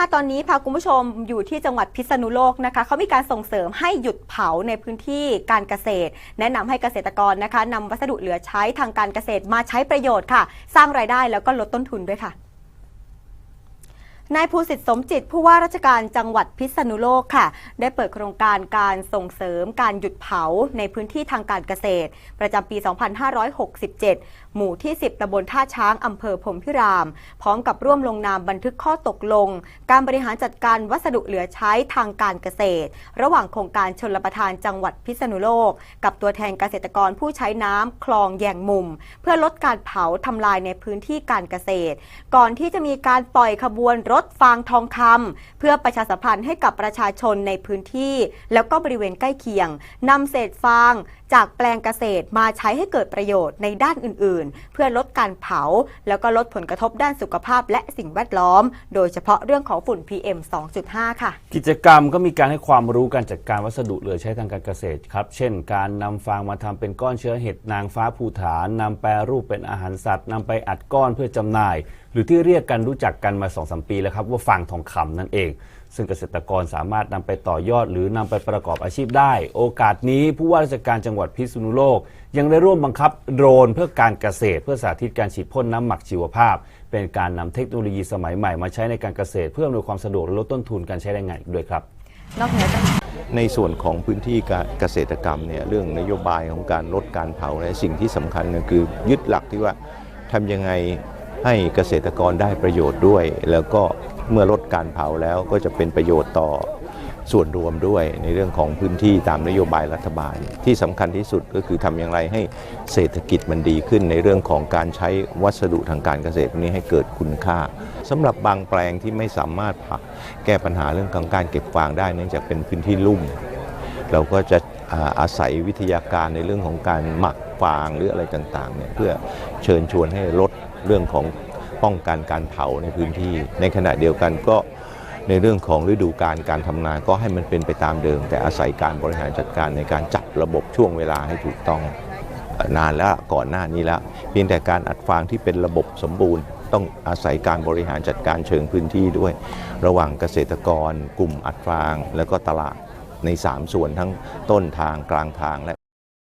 5 ตอนนี้พาคุณผู้ชมอยู่ที่จังหวัดพิษณุโลกนะคะเขามีการส่งเสริมให้หยุดเผาในพื้นที่การเกษตร แนะนำให้เกษตรกรนะคะนำวัสดุเหลือใช้ทางการเกษตรมาใช้ประโยชน์ค่ะ สร้างรายได้แล้วก็ลดต้นทุนด้วยค่ะ นายภูสิทธิ์สมจิตผู้ว่าราชการจังหวัดพิษณุโลกค่ะ ได้เปิดโครงการการส่งเสริมการหยุดเผาในพื้นที่ทางการเกษตร ประจำปี 2567 หมู่ที่ 10ตำบลท่าช้างอำเภอพรมพิราม พร้อมกับร่วมลงนามบันทึกข้อตกลง การบริหารจัดการวัสดุเหลือใช้ทางการเกษตร ระหว่างโครงการชนรประทานจังหวัดพิษณุโลก กับตัวแทนเกษตรกรผู้ใช้น้ำคลองแยงมุม เพื่อลดการเผาทำลายในพื้นที่การเกษตร ก่อนที่จะมีการปล่อยขบวนรถฟางทองคำเพื่อประชาสัมพันธ์ให้กับประชาชนในพื้นที่ แล้วก็บริเวณใกล้เคียงนำเศษฟาง จากแปลงเกษตรมาใช้ให้เกิดประโยชน์ในด้านอื่น ๆ เพื่อลดการเผา แล้วก็ลดผลกระทบด้านสุขภาพและสิ่งแวดล้อม โดยเฉพาะเรื่องของฝุ่น PM 2.5 ค่ะ กิจกรรมก็มีการให้ความรู้การจัดการวัสดุเหลือใช้ทางการเกษตรครับ เช่น การนำฟางมาทำเป็นก้อนเชื้อเห็ดนางฟ้าภูฐานนำแปรรูปเป็นอาหารสัตว์นำไปอัดก้อนเพื่อจำหน่าย หรือที่เรียกกันรู้จักกันมา2อสปีแล้วครับว่าฟางทองคำนั่นเอง ซึ่งเกษตรกรสามารถนำไปต่อยอดหรือนำไปประกอบอาชีพได้ โอกาสนี้ผู้ว่าราชการจังหวัดพิษณุโลก ยังได้ร่วมบังคับโดรนเพื่อการเกษตร เพื่อสาธิตการฉีดพ่นน้ำหมักชีวภาพ เป็นการนำเทคโนโลยีสมัยใหม่มาใช้ในการเกษตร เพื่ออำนวยความสะดวกและลดต้นทุนการใช้แรงงานอีกด้วยครับนอกเหนือจากในส่วนของพื้นที่เกษตรกรรมเนี่ยเรื่องนโยบายของการลดการเผาและสิ่งที่สำคัญก็คือยึดหลักที่ว่าทำยังไงให้เกษตรกรได้ประโยชน์ด้วย แล้วก็ เมื่อลดการเผาแล้วก็จะเป็นประโยชน์ต่อส่วนรวมด้วยในเรื่องของพื้นที่ตามนโยบายรัฐบาล ที่สำคัญที่สุดก็คือทำอย่างไรให้เศรษฐกิจมันดีขึ้นในเรื่องของการใช้วัสดุทางการเกษตรพวกนี้ให้เกิดคุณค่าสำหรับบางแปลงที่ไม่สามารถแก้ปัญหาเรื่องของการเก็บฟางได้เนื่องจากเป็นพื้นที่ลุ่ม เราก็จะอาอาศัยวิทยาการในเรื่องของการหมักฟางหรืออะไรต่างๆเนี่ยเพื่อเชิญชวนให้ลดเรื่องของ ป้องกันการเผาในพื้นที่ ในขณะเดียวกันก็ในเรื่องของฤดูการการทำนาก็ให้มันเป็นไปตามเดิม แต่อาศัยการบริหารจัดการในการจัดระบบช่วงเวลาให้ถูกต้องนานแล้วก่อนหน้านี้แล้วเพียงแต่การอัดฟางที่เป็นระบบสมบูรณ์ ต้องอาศัยการบริหารจัดการเชิงพื้นที่ด้วย ระหว่างเกษตรกร กลุ่มอัดฟาง แล้วก็ตลาดใน 3 ส่วนทั้งต้นทางกลางทางและ